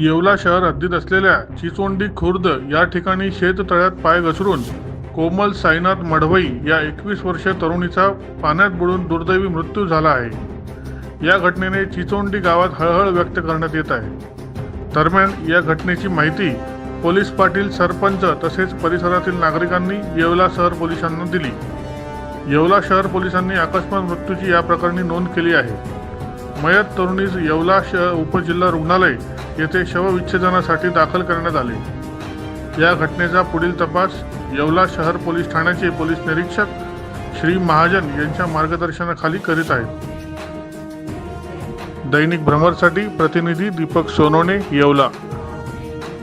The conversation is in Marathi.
येवला शहर हद्दीत असलेल्या चिचोंडी खुर्द या ठिकाणी शेततळ्यात पाय घसरून कोमल साईनाथ मढवई या एकवीस वर्षीय तरुणीचा पाण्यात बुडून दुर्दैवी मृत्यू झाला आहे. या घटनेने चिचोंडी गावात हळहळ व्यक्त करण्यात येत आहे. दरम्यान या घटनेची माहिती पोलीस पाटील सरपंच तसेच परिसरातील नागरिकांनी येवला शहर पोलिसांना दिली. येवला शहर पोलिसांनी अकस्मात मृत्यूची या प्रकरणी नोंद केली आहे. मयत तरुणीस येवला श उपजिल्हा रुग्णालय येथे शवविच्छेदनासाठी दाखल करण्यात आले. या घटनेचा पुढील तपास येवला शहर पोलीस ठाण्याचे पोलीस निरीक्षक श्री महाजन यांच्या मार्गदर्शनाखाली करीत आहेत. दैनिक भ्रमरसाठी प्रतिनिधी दीपक सोनोने येवला.